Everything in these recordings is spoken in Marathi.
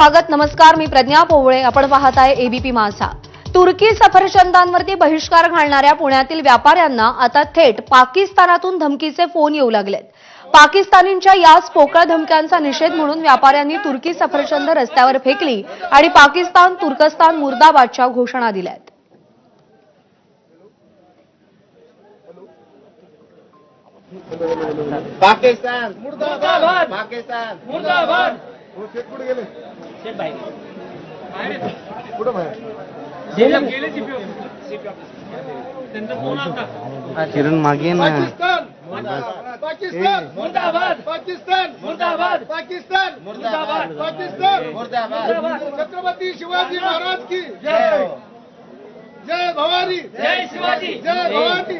स्वागत नमस्कार मी प्रज्ञा पोवळे. आपण पाहत आहे एबीपी माझा तुर्की सफरचंदांवरती बहिष्कार घालणाऱ्या पुण्यातील व्यापाऱ्यांना आता थेट पाकिस्तानातून धमकीचे फोन येऊ लागलेत. पाकिस्तानींच्या याच पोकळ धमक्यांचा निषेध म्हणून व्यापाऱ्यांनी तुर्की सफरचंद रस्त्यावर फेकली आणि पाकिस्तान तुर्कस्तान मुर्दाबादच्या घोषणा दिल्यात. पाकिस्तान मुर्दाबाद पाकिस्तान. मुर्दाबाद. कुठे बाहेर? किरण मागे ना. पाकिस्तान. पाकिस्तान. मुर्दाबाद. पाकिस्तान. मुर्दाबाद. पाकिस्तान. मुर्दाबाद. पाकिस्तान. मुर्दाबाद. छत्रपती शिवाजी महाराज की. जय. जय. भवानी. जय शिवाजी. जय भवानी.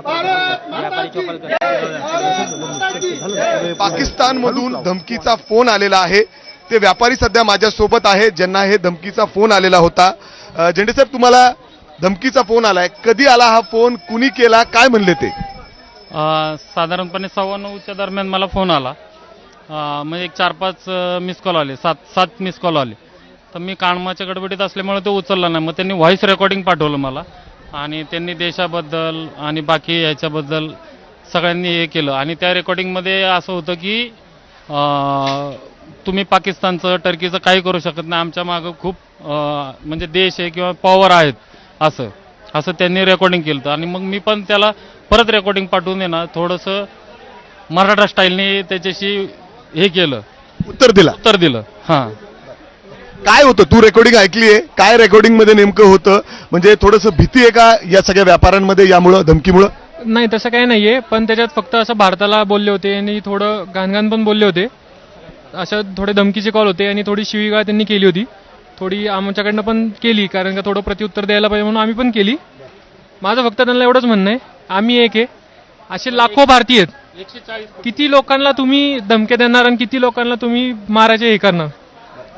भारत माता की. जय भारत माता की. जय. पाकिस्तानमधून धमकीचा फोन आलेला आहे. ते व्यापारी सध्या माझ्यासोबत आहे ज्यांना हे धमकीचा फोन आलेला होता. अ, झेंडे साहेब तुम्हाला धमकीचा फोन आलाय. कधी आला हा फोन? कुणी केला? काय म्हणले ते? साधारणपणे सव्वा नऊच्या दरम्यान मला फोन आला. म्हणजे एक चार पाच मिस कॉल आले. सात सात मिस कॉल आले. तर मी काणमाच्या गडबडीत असल्यामुळे तो उचलला नाही. मग त्यांनी व्हॉइस रेकॉर्डिंग पाठवलं मला. आणि त्यांनी देशाबद्दल आणि बाकी याच्याबद्दल सगळ्यांनी हे केलं. आणि त्या रेकॉर्डिंगमध्ये असं होतं की तुम्ही पाकिस्तानचं टर्कीचं काही करू शकत नाही. आमच्या मागं खूप म्हणजे देश आहे किंवा पॉवर आहेत असं. असं त्यांनी रेकॉर्डिंग केलं होतं. आणि मग मी पण त्याला परत रेकॉर्डिंग पाठवून आहे ना थोडंसं मराठा स्टाईलने त्याच्याशी हे केलं. उत्तर दिला. उत्तर दिलं. हां. काय होतं? तू रेकॉर्डिंग ऐकली आहे? काय रेकॉर्डिंगमध्ये नेमकं होतं? म्हणजे थोडंसं भीती आहे का या सगळ्या व्यापाऱ्यांमध्ये यामुळं धमकीमुळं? नाही तसं काही नाहीये. पण त्याच्यात फक्त असं भारताला बोलले होते आणि थोडं घाणघाण पण बोलले होते. असं थोडे धमकीचे कॉल होते आणि थोडी शिवीगाळ त्यांनी केली होती. थोडी आमच्याकडनं पण केली कारण का थोडं प्रत्युत्तर द्यायला पाहिजे म्हणून आम्ही पण केली. माझं फक्त त्यांना एवढंच म्हणणं आहे. आम्ही एक आहे. असे लाखो भारतीय आहेत. किती लोकांना तुम्ही धमक्या देणार आणि किती लोकांना तुम्ही मारायचे हे करणार?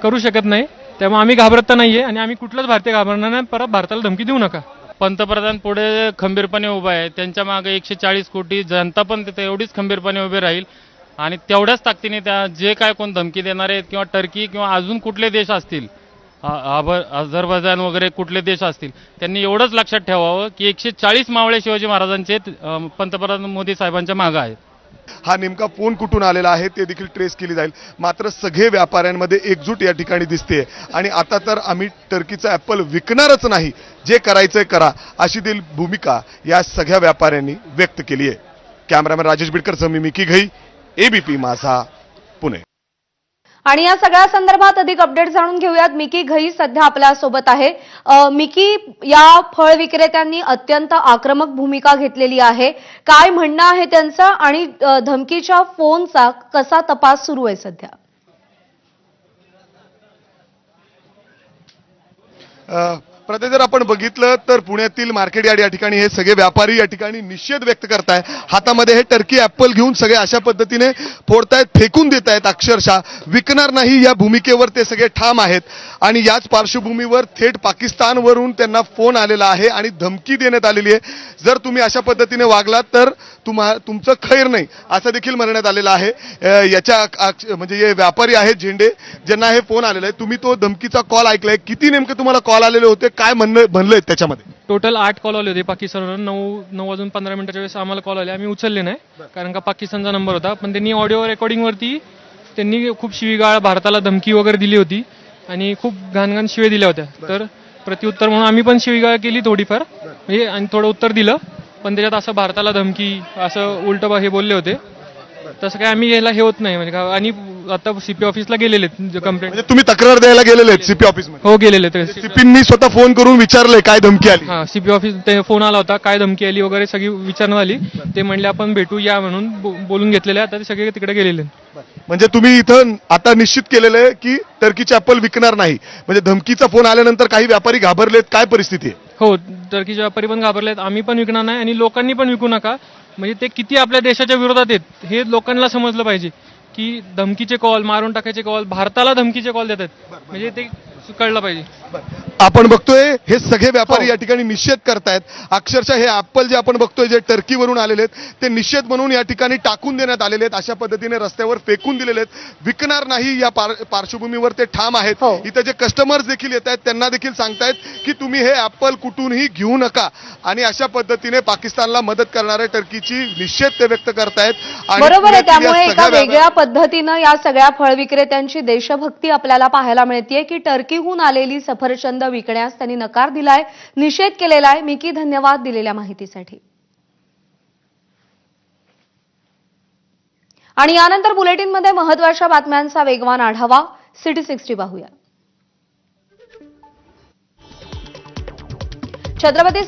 करू शकत नाही. त्यामुळे आम्ही घाबरत नाहीये आणि आम्ही कुठलंच भारतीय घाबरणार नाही. परत भारताला धमकी देऊ नका. पंतप्रधान पुढे खंबीरपणे उभा आहे त्यांच्या मागे एकशे चाळीस कोटी जनता पण तिथे एवढीच खंबीरपणे उभी राहील. आणि तेवढ्याच ताकदीने त्या जे काय कोण धमकी देणार आहेत किंवा टर्की किंवा अजून कुठले देश असतील अझरबैजान वगैरे कुठले देश असतील त्यांनी एवढंच लक्षात ठेवावं की एकशे चाळीस मावळे शिवाजी महाराजांचे पंतप्रधान मोदी साहेबांच्या मागं आहेत. हा नेमका फोन कुठून आलेला आहे ते देखील ट्रेस केली जाईल. मात्र सगळे व्यापाऱ्यांमध्ये एकजूट या ठिकाणी दिसते आणि आता तर आम्ही टर्कीचं ॲपल विकणारच नाही. जे करायचंय करा अशी दिल भूमिका या सगळ्या व्यापाऱ्यांनी व्यक्त केली आहे. कॅमेरामॅन राजेश बिडकर मी मिकी घई एबीपी माझा पुणे. आणि या सगळ्या संदर्भात अधिक अपडेट जाणून घेऊयात. मिकी घई सध्या आपल्यासोबत आहे. मिकी या फळ विक्रेत्यांनी अत्यंत आक्रमक भूमिका घेतलेली आहे. काय म्हणणं आहे त्यांचं? आणि धमकीच्या फोनचा कसा तपास सुरू आहे सध्या? अ, प्रत्येक जर आपण बघितलं तर पुण्यातील मार्केट यार्ड या ठिकाणी हे सगळे व्यापारी या ठिकाणी निषेध व्यक्त करताय. हातामध्ये हे टर्की ॲपल घेऊन सगळे अशा पद्धतीने फोडतायत फेकून देत आहेत अक्षरशः. विकणार नाही या भूमिकेवर ते सगळे ठाम आहेत. आणि याच पार्श्वभूमीवर थेट पाकिस्तानवरून त्यांना फोन आलेला आहे आणि धमकी देण्यात आलेली आहे. जर तुम्ही अशा पद्धतीने वागलात तर तुम्हा तुमचं खैर नाही असं देखील म्हणण्यात आलेलं आहे. याच्या म्हणजे हे व्यापारी आहेत झेंडे ज्यांना हे फोन आलेला आहे. तुम्ही तो धमकीचा कॉल ऐकलाय. किती नेमके तुम्हाला कॉल आलेले होते? काय म्हणणं म्हणलंय त्याच्यामध्ये? टोटल आठ कॉल आले होते पाकिस्तानवरून नऊ नऊ वाजून पंधरा मिनिटाच्या वेळेस आम्हाला कॉल आले. आम्ही उचलले नाही कारण का पाकिस्तानचा नंबर होता. पण त्यांनी ऑडिओ रेकॉर्डिंगवरती त्यांनी खूप शिवीगाळ भारताला धमकी वगैरे दिली होती आणि खूप घाणघाण शिवे दिल्या होत्या. तर प्रत्युत्तर म्हणून आम्ही पण शिवीगाळ केली थोडीफार. म्हणजे आणि थोडं उत्तर दिलं. पण त्याच्यात असं भारताला धमकी असं उलट हे बोलले होते. तसं काय आम्ही याला हे होत नाही. म्हणजे का- आणि आता सीपी ऑफिसला गेलेले कंप्लेंट म्हणजे तुम्ही तक्रार द्यायला गेलेले आहेत सीपी ऑफिसमध्ये हो गेलेले ते सीपींनी स्वतः फोन करून विचारलंय काय धमकी आली? हा सीपी ऑफिस ते फोन आला होता काय धमकी आली वगैरे सगळी विचारणा आली ते म्हणले आपण भेटू या म्हणून बो- बोलून घेतलेले आता ते सगळे तिकडे गेलेले म्हणजे तुम्ही इथं आता निश्चित केलेलं आहे की टर्कीचे ऍपल विकणार नाही. म्हणजे धमकीचा फोन आल्यानंतर काही व्यापारी घाबरलेत काय परिस्थिती आहे? हो टर्कीचे व्यापारी पण घाबरलेत आम्ही पण विकणार नाही आणि लोकांनी पण विकू नका. म्हणजे ते किती आपल्या देशाच्या विरोधात आहेत हे लोकांना समजलं पाहिजे की धमकीचे कॉल मारून टाकायचे कॉल भारताला धमकीचे कॉल देतात. म्हणजे ते कळलं पाहिजे. आपण बघतोय हे सगळे व्यापारी या ठिकाणी निषेध करतायत. अक्षरशः हे ऍपल जे आपण बघतोय जे टर्कीवरून आलेले आहेत ते निषेध म्हणून या ठिकाणी टाकून देण्यात आलेले आहेत. अशा पद्धतीने रस्त्यावर फेकून दिलेले आहेत. विकणार नाही या पार- पार्श्वभूमीवर ते ठाम आहेत. हो. इथे जे कस्टमर्स देखील येत आहेत त्यांना देखील सांगतायत की तुम्ही हे ऍपल कुठूनही घेऊ नका. आणि अशा पद्धतीने पाकिस्तानला मदत करणाऱ्या टर्कीची निषेध ते व्यक्त करतायत. बरोबर आहे त्यामुळे एका वेगळ्या पद्धतीनं या सगळ्या फळ विक्रेत्यांची देशभक्ती आपल्याला पाहायला मिळतीये की टर्कीहून आलेली सफरचंद विकण्यास त्यांनी नकार दिलाय निषेध केलेला आहे मिकी धन्यवाद दिलेल्या माहितीसाठी. आणि यानंतर बुलेटिनमध्ये महत्त्वाच्या बातम्यांचा वेगवान आढावा. सिटी सिक्स्टी पाहूया. छत्रपती